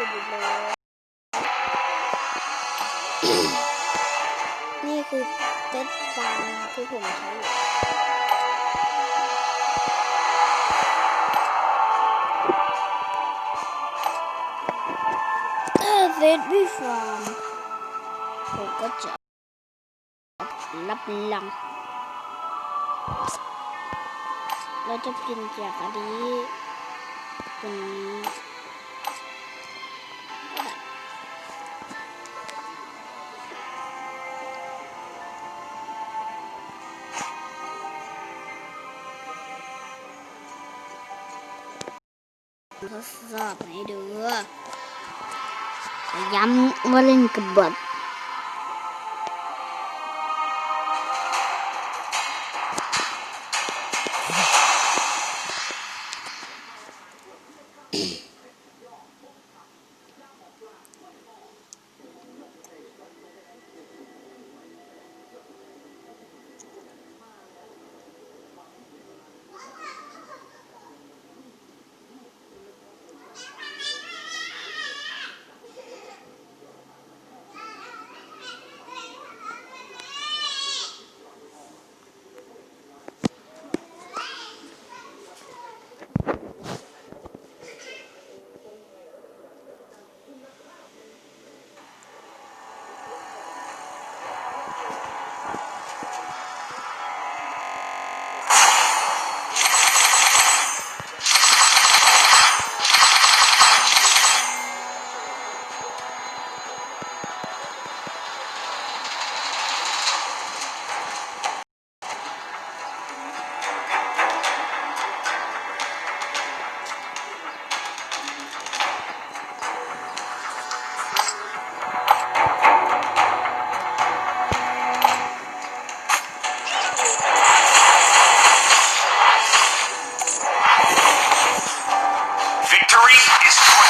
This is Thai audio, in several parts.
เลยนี่คือเต็ดฟาร์มที่ผมใช้อยู่เออเต็ดบี้ฟาร์มผมก็จะรับลัง เราจะกินจากอันนี้ตรงนี้ ทดสอบให้ดูย้ำว่าเล่นกับบอท is for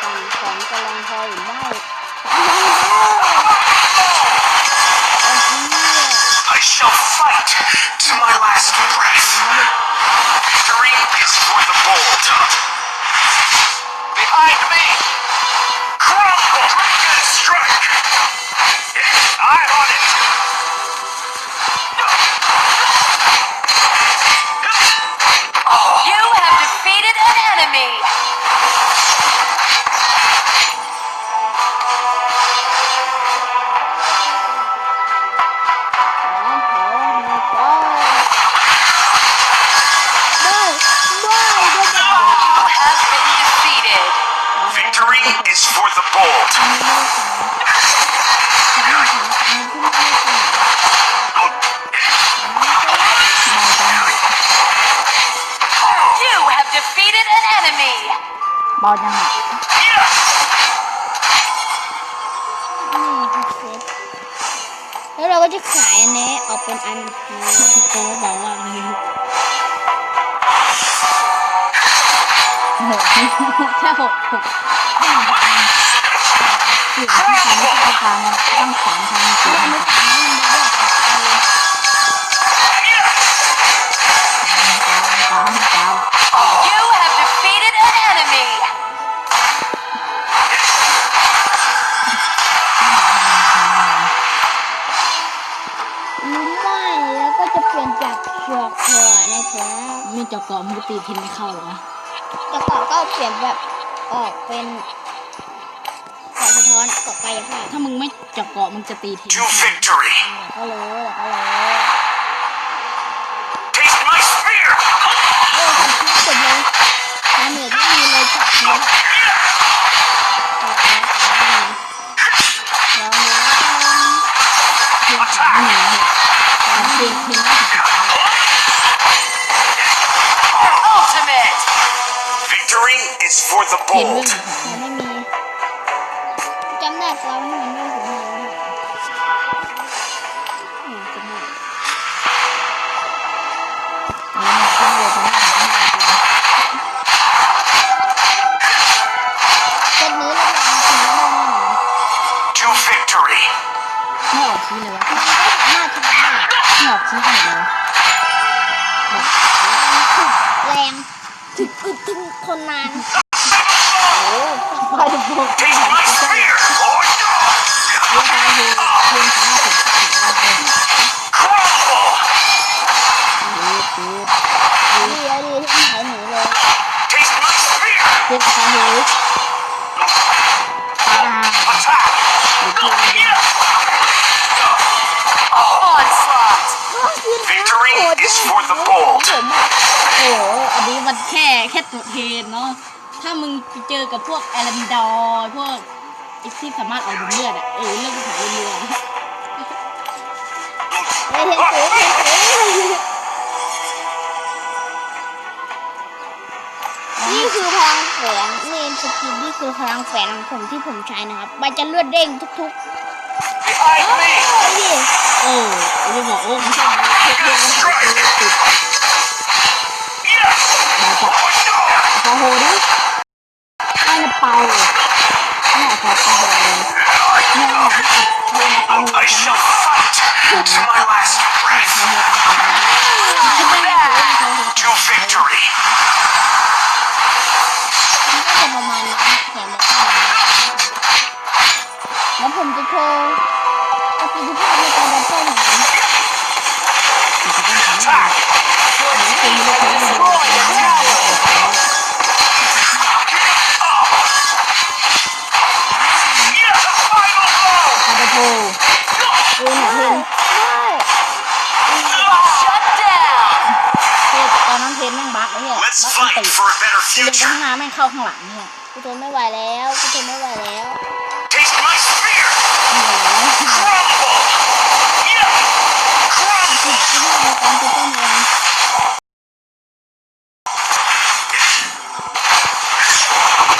เรามาดูกันของกำลังพอหรือไม่โอ้โห I shall fight to my last breath. Victory is for the bold. Behind me! Is for the bold. You have defeated an enemy. เบาจัง Yes! นี่คือเซฟเซแล้วเราก็จะขายอันนี้ออกเป็นอันนี้โอ้บอกว่าเลยโอ้โหแค่หกหกห้าพันคือ ที่ทำให้ต้องการต้องสามพันสี่พันสามสาม You have defeated an enemy. รู้ไหมแล้วก็จะเปลี่ยนจากเชือกเชือกนะครับไม่เจาะเกาะมุตีเทนไม่เข้าหรอวะแต่ก่อนก็เปลี่ยนแบบออกเป็น แสงสะท้อนกับกายภาพถ้ามึงไม่เจาะเกาะมึงจะตีเทน To เข้า victory. ก็รู้แล้วก็รู้ Taste my spear. โอ้ทำทุกคนเลยน้ำเหนือไม่มีเลยจับเนื้อลองดูเทียนสามหนึ่งเหรอแต่เทียนเทียนน่าจะ Ultimate. Victory is for the เทียนเรื่ bold. องของมันไม่มี จำได้ครับให้มันไม่ถึงเลยอืมจำได้แล้วมันก็โหวตทั้งหมดทั้งหมดเลยเซตนี้เราลองชนะได้แน่นอน To victory. ไม่ออกชี้เลยวะมันก็สามารถชนะได้ไม่ออกชี้ขนาดเลยวะแรงถึงอึดถึงคนนานไปโบก Taste my spear. Victory is for the bold. ผมอะโอ้โห อันนี้มันแค่แค่ตัวเทนเนาะ ถ้ามึงไปเจอกับพวกแอลันดอร์พวกไอ้ที่สามารถเอาดูเลือดอะเออเรื่องภาษาเรือไอเทนเสือเทนเสือนี่คือพลังแฝงนี่สกิลนี่คือพลังแฝงของผมที่ผมใช้นะครับ มันจะเลือดเด้งทุก Behind me. ๆนี่ โอ้ไอ้ที่บอกโอ้ไม่ใช่เทคเทคภาษาเรือติด Yes. มาจาก Oh, no. พอโหดิไม่นะเปาไม่เอาพอโหเลยไม่เอไม่เอาไม่เอาพอโห I shall fight to my last breath. พอโห ล็งไปข้างน้าแม่งเข้าข้างหลังเนี่ยกูทนไม่ไหวแล้วกูทนไม่ไหวแล้ว